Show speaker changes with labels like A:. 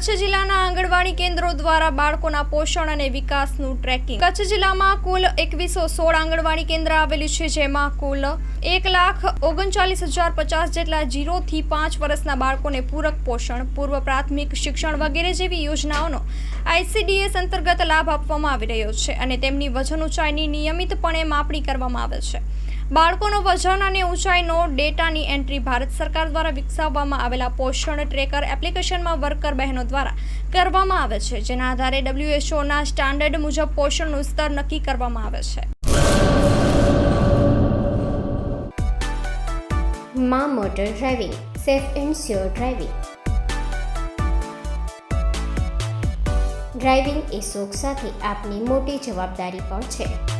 A: કચ્છ જિલ્લાના આંગણવાડી કેન્દ્રો દ્વારા બાળકોના પોષણ અને વિકાસનું ટ્રેકિંગ. કચ્છ જિલ્લામાં કુલ એકવીસો સોળ આંગણવાડી કેન્દ્ર આવેલું છે, જેમાં કુલ એક લાખ ઓગણચાલીસ હજાર પચાસ જેટલા જીરોથી પાંચ વર્ષના બાળકોને પૂરક પોષણ, પૂર્વ પ્રાથમિક શિક્ષણ વગેરે જેવી યોજનાઓનો આઈસીડીએસ અંતર્ગત લાભ આપવામાં આવી રહ્યો છે અને તેમની વજન ઊંચાઈની નિયમિતપણે માપણી કરવામાં આવે છે. બાળકોનો વજન અને ઊંચાઈનો ડેટાની એન્ટ્રી ભારત સરકાર દ્વારા વિકસાવવામાં આવેલા પોષણ ટ્રેકર એપ્લિકેશનમાં વર્કર બહેનો દ્વારા કરવામાં આવે છે, જેના આધારે ડબ્લ્યુએચઓના સ્ટાન્ડર્ડ મુજબ પોષણનું સ્તર નક્કી કરવામાં આવે છે.
B: મા motor driving, safe and sure driving. Driving એ શોખ સાથે આપની મોટી જવાબદારી પણ છે.